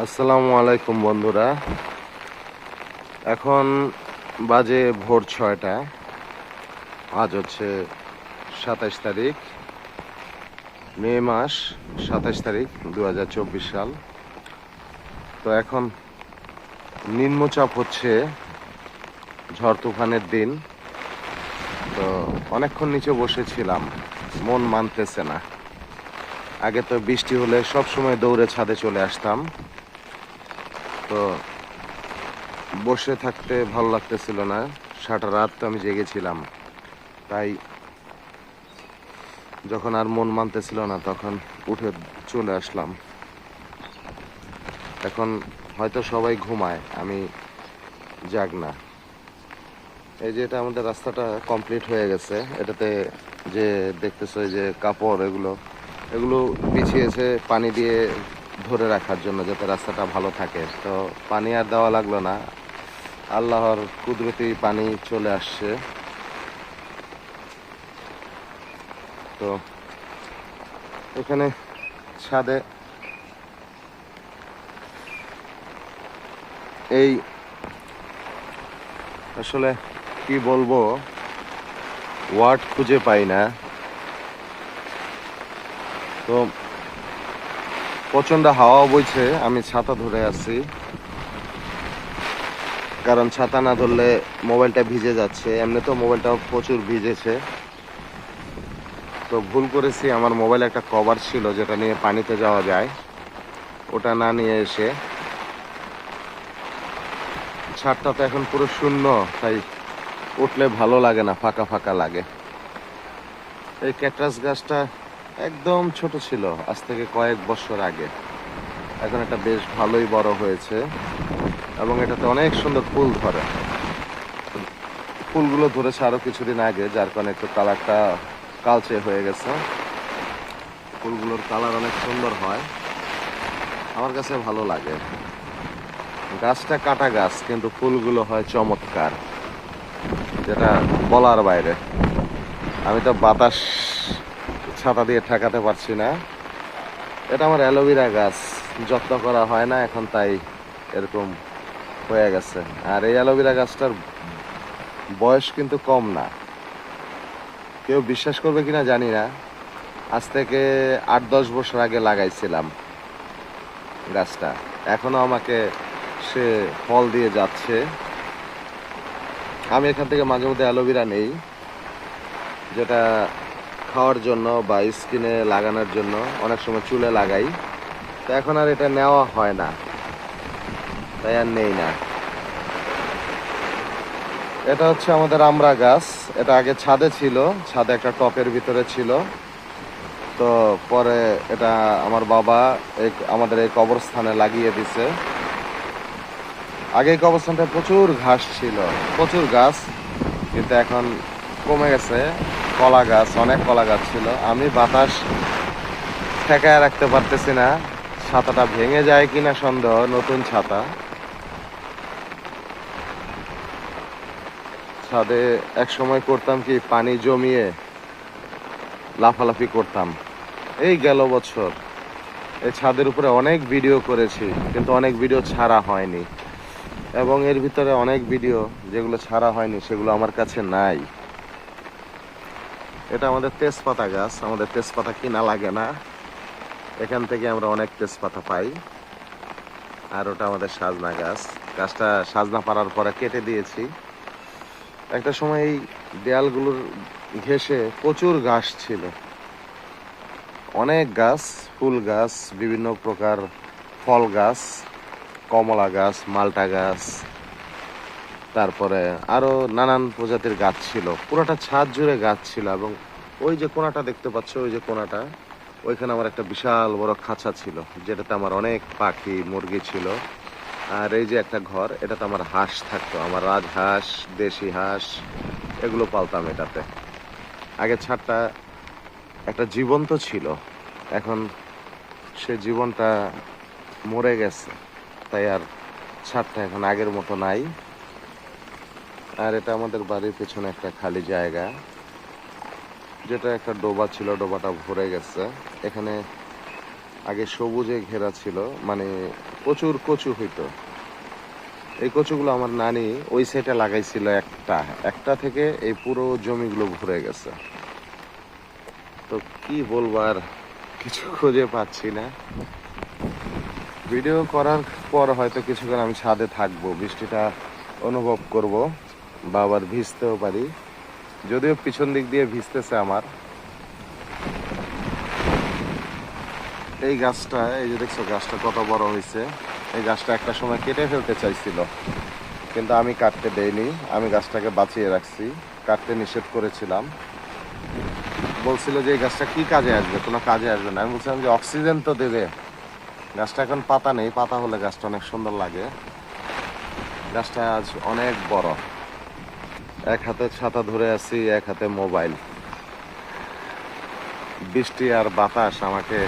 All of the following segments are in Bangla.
আসসালামু আলাইকুম বন্ধুরা। এখন বাজে ভোর ছয়টা। আজ হচ্ছে সাতাইশ তারিখ, মে মাস, সাতাইশ তারিখ দু হাজার চব্বিশ সাল। তো এখন নিম্নচাপ হচ্ছে, ঝড় তুফানের দিন। তো অনেকক্ষণ নিচে বসেছিলাম, মন মানতেছে না। আগে তো বৃষ্টি হলে সব সময় দৌড়ে ছাদে চলে আসতাম। তো বসে থাকতে ভালো লাগতেছিল না। সারা রাত তো আমি জেগেছিলাম। তাই যখন আর মন মানতেছিল না, তখন উঠে চলে আসলাম। এখন হয়তো সবাই ঘুমায়, আমি জাগ না। এই যে এটা আমাদের রাস্তাটা কমপ্লিট হয়ে গেছে। এটাতে যে দেখতেছো যে কাপড়, এগুলো এগুলো বিছিয়েছে, পানি দিয়ে ধরে রাখার জন্য যাতে রাস্তাটা ভালো থাকে। তো পানি আর দেওয়া লাগল না। আল্লাহর কুদরতি পানি চলে আসছে। তো এখানে ছাদে এই আসলে কি বলব? ওয়ার্ড খুঁজে পাই না। তো প্রচণ্ড হাওয়া বইছে, আমি ছাতা ধরে আছি। কারণ ছাতা না ধরলে মোবাইলটা ভিজে যাচ্ছে, এমনি তো মোবাইলটাও প্রচুর ভিজেছে। তো ভুল করেছি, আমার মোবাইলে একটা কভার ছিল, যেটা নিয়ে পানিতে যাওয়া যায়। ওটা না নিয়ে এসে। ছাদটা তো এখন পুরো শূন্য, তাই উঠলে ভালো লাগে না, ফাঁকা ফাঁকা লাগে। এই ক্যাকটাস গাছটা একদম ছোট ছিল, আজ থেকে কয়েক বছর আগে। এখন এটা বেশ ভালোই বড় হয়েছে এবং এটাতে অনেক সুন্দর ফুল ধরে। ফুলগুলো ধরেছে আরও কিছুদিন আগে, যার কারণে একটু কালারটা কালচে হয়ে গেছে। ফুলগুলোর কালার অনেক সুন্দর হয়। আমার কাছে ভালো লাগে। গাছটা কাটা গাছ, কিন্তু ফুলগুলো হয় চমৎকার। যেটা বলার বাইরে। আমি তো বাতাস ছাতা দিয়ে ঠেকাতে পারছি না। এটা আমার অ্যালোভেরা গাছ, যত্ন করা হয় না, এখন তাই এরকম হয়ে গেছে। আর এই অ্যালোভেরা গাছটার বয়স কিন্তু কম না। কেউ বিশ্বাস করবে কিনা জানি না। আজ থেকে আট দশ বছর আগে লাগাইছিলাম গাছটা। এখনও আমাকে সে ফল দিয়ে যাচ্ছে। আমি এখান থেকে মাঝে মধ্যে অ্যালোভেরা নেই, যেটা খাওয়ার জন্য বা স্কিনে লাগানোর জন্য অনেক সময় চুলে লাগাই। তো এখন আর এটা নেওয়া হয় না। তাই আর নেই না। এটা হচ্ছে আমাদের আমরা গাছ। এটা আগে ছাদে ছিল। ছাদে একটা টপের ভিতরে ছিল। তো পরে এটা আমার বাবা এক, আমাদের এই কবরস্থানে লাগিয়ে দিছে। আগে এই কবরস্থানটা প্রচুর ঘাস ছিল। প্রচুর গাছ। কিন্তু এখন কমে গেছে। কলা গাছ অনেক কলা গাছ ছিল। আমি বাতাস ঠেকায় রাখতে পারতেছি না। ছাতাটা ভেঙে যায় কিনা সন্দেহ, নতুন ছাতা। ছাদে এক সময় করতাম কি, পানি জমিয়ে লাফালাফি করতাম। এই গেল বছর। এই ছাদের উপরে অনেক ভিডিও করেছি, কিন্তু অনেক ভিডিও ছাড়া হয়নি। এবং এর ভিতরে অনেক ভিডিও যেগুলো ছাড়া হয়নি, সেগুলো আমার কাছে নাই। এটা আমাদের তেজপাতা গাছ। আমাদের তেজপাতা কিনা লাগে না। এখান থেকে আমরা অনেক তেজপাতা পাই। আর ওটা আমাদের সাজনা গাছ। গাছটা সাজনা পাড়ার পরে কেটে দিয়েছি। একটা সময় এই দেয়ালগুলোর ঘেসে প্রচুর গাছ ছিল। অনেক গাছ, ফুল গাছ, বিভিন্ন প্রকার ফল গাছ, কমলা গাছ, মালটা গাছ তারপরে আরও নানান প্রজাতির গাছ ছিল। পুরোটা ছাদ জুড়ে গাছ ছিল এবং ওই যে কোনাটা দেখতে পাচ্ছ, ওই যে কোনাটা, ওইখানে আমার একটা বিশাল বড় খাঁচা ছিল, যেটাতে আমার অনেক পাখি, মুরগি ছিল। আর এই যে একটা ঘর, এটাতে আমার হাঁস থাকতো, আমার রাজহাঁস, দেশি হাঁস, এগুলো পালতাম এটাতে। আগে ছাদটা একটা জীবন্ত ছিল, এখন সে জীবনটা মরে গেছে, তাই আর ছাদটা এখন আগের মতো নাই। আর এটা আমাদের বাড়ির পেছনে একটা খালি জায়গা। যেটা একটা ডোবা ছিল, ডোবাটা ভরে গেছে। এখানে আগে সবুজে ঘেরা ছিল মানে প্রচুর কচু হইতো। এই কচুগুলো আমার নানি ওই সাইডে লাগাইছিল একটা। একটা থেকে এই পুরো জমিগুলো ভরে গেছে। তো কি বলব আর, কিছু খুঁজে পাচ্ছি না। ভিডিও করার পর হয়তো কিছুক্ষণ আমি ছাদে থাকব, বৃষ্টিটা অনুভব করব। বা আবার ভিজতেও পারি। যদিও পিছন দিক দিয়ে ভিজতেছে আমার। এই গাছটা, এই যে দেখছ গাছটা কত বড় হয়েছে এই গাছটা একটা সময় কেটে ফেলতে চাইছিল, কিন্তু আমি কাটতে দেইনি। আমি গাছটাকে বাঁচিয়ে রাখছি, কাটতে নিষেধ করেছিলাম। বলছিল যে এই গাছটা কি কাজে আসবে? কোনো কাজে আসবে না। আমি বলছিলাম যে অক্সিজেন তো দেবে। গাছটা এখন পাতা নেই, পাতা হলে গাছটা অনেক সুন্দর লাগে। গাছটা আজ অনেক বড়। এক হাতে ছাতা ধরে আছি, এক হাতে মোবাইল। বৃষ্টি আর বাতাস আমাকে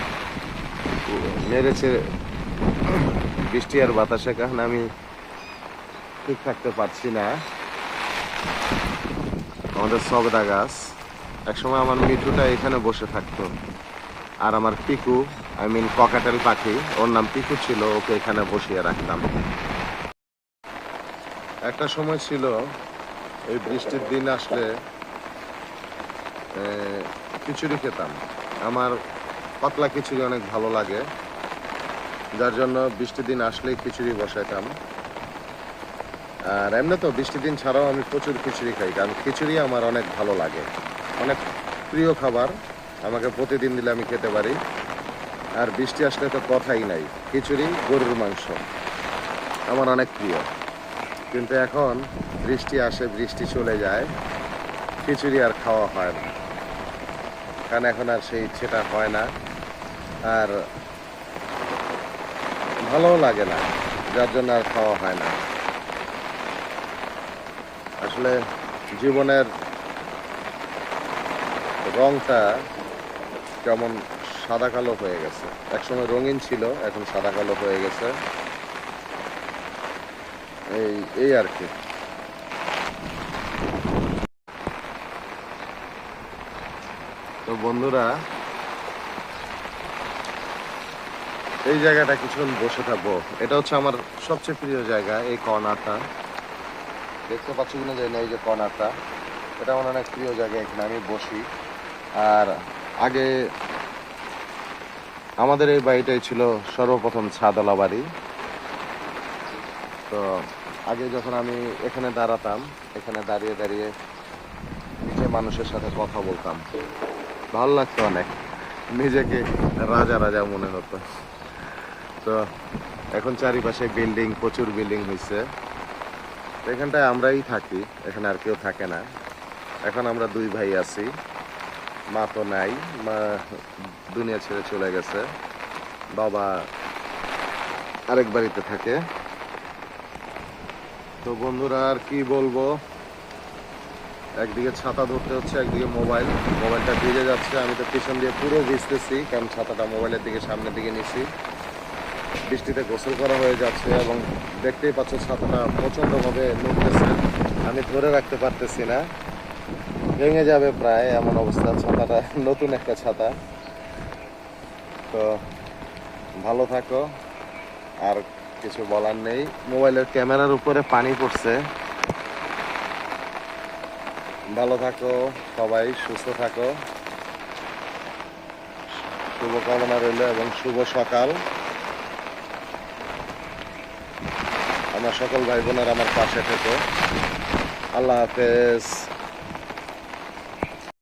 মেরেছে। বৃষ্টি আর বাতাসের কারণে আমি ঠিক থাকতে পারছি না। আমাদের সবেদা গাছ। একসময় আমার মিঠুটা এখানে বসে থাকতো। আর আমার পিকু, আই মিন ককাটেল পাখি, ওর নাম পিকু ছিল, ওকে এখানে বসিয়ে রাখতাম। একটা সময় ছিল এই বৃষ্টির দিন আসলে খিচুড়ি খেতাম। আমার পাতলা খিচুড়ি অনেক ভালো লাগে, যার জন্য বৃষ্টির দিন আসলেই খিচুড়ি বসাইতাম। আর এমনি তো বৃষ্টির দিন ছাড়াও আমি প্রচুর খিচুড়ি খাই, কারণ খিচুড়ি আমার অনেক ভালো লাগে। অনেক প্রিয় খাবার, আমাকে প্রতিদিন দিলে আমি খেতে পারি। আর বৃষ্টি আসলে তো কথাই নাই, খিচুড়ি, গরুর মাংস, আমার অনেক প্রিয়। কিন্তু এখন বৃষ্টি আসে, বৃষ্টি চলে যায়। খিচুড়ি আর খাওয়া হয় না। কারণ এখন আর সেই ইচ্ছেটা হয় না। আর ভালোও লাগে না, যার জন্য আর খাওয়া হয় না। আসলে জীবনের রংটা কেমন সাদা কালো হয়ে গেছে। একসময় রঙিন ছিল, এখন সাদা কালো হয়ে গেছে। এই এই আর কি। তো বন্ধুরা, এই জায়গাটা কিছুক্ষণ বসে থাকব। এটা হচ্ছে আমার সবচেয়ে প্রিয় জায়গা, এই কর্নারটা। দেখতে পাচ্ছি কিনা জানি না, এই যে কর্নারটা। এটা আমার অনেক প্রিয় জায়গা, এখানে আমি বসি। আর আগে আমাদের এই বাড়িটাই ছিল সর্বপ্রথম ছাদলা বাড়ি। তো আগে যখন আমি এখানে দাঁড়াতাম, এখানে দাঁড়িয়ে দাঁড়িয়ে নিচে মানুষের সাথে কথা বলতাম। ভালো লাগতো অনেক। নিজেকে রাজা রাজা মনে হতো। তো এখন চারিপাশে বিল্ডিং, প্রচুর বিল্ডিং হয়েছে এখানটায় আমরাই থাকি, এখানে আর কেউ থাকে না। এখন আমরা দুই ভাই আছি। মা তো নাই, মা দুনিয়া ছেড়ে চলে গেছে। বাবা আরেক বাড়িতে থাকে। তো বন্ধুরা, আর কি বলব? একদিকে ছাতা ধরতে হচ্ছে, একদিকে মোবাইল। মোবাইলটা ভিজে যাচ্ছে, আমি তো পিছন দিয়ে পুরো ভিজতেছি, কারণ ছাতাটা মোবাইলের দিকে, সামনের দিকে নিছি। বৃষ্টিতে গোসল করা হয়ে যাচ্ছে এবং দেখতেই পাচ্ছ ছাতাটা প্রচণ্ডভাবে নড়তেছে আমি ধরে রাখতে পারতেছি না। ভেঙে যাবে প্রায় এমন অবস্থা, ছাতাটা নতুন একটা ছাতা। তো ভালো থাকো। আর কিছু বলার নেই। মোবাইলের ক্যামেরার উপরে পানি পড়ছে। ভালো থাকো সবাই, সুস্থ থাকো। শুভকামনা রইল এবং শুভ সকাল। আমার সকল ভাই বোনের আমার পাশে থেকো। আল্লাহ হাফেজ।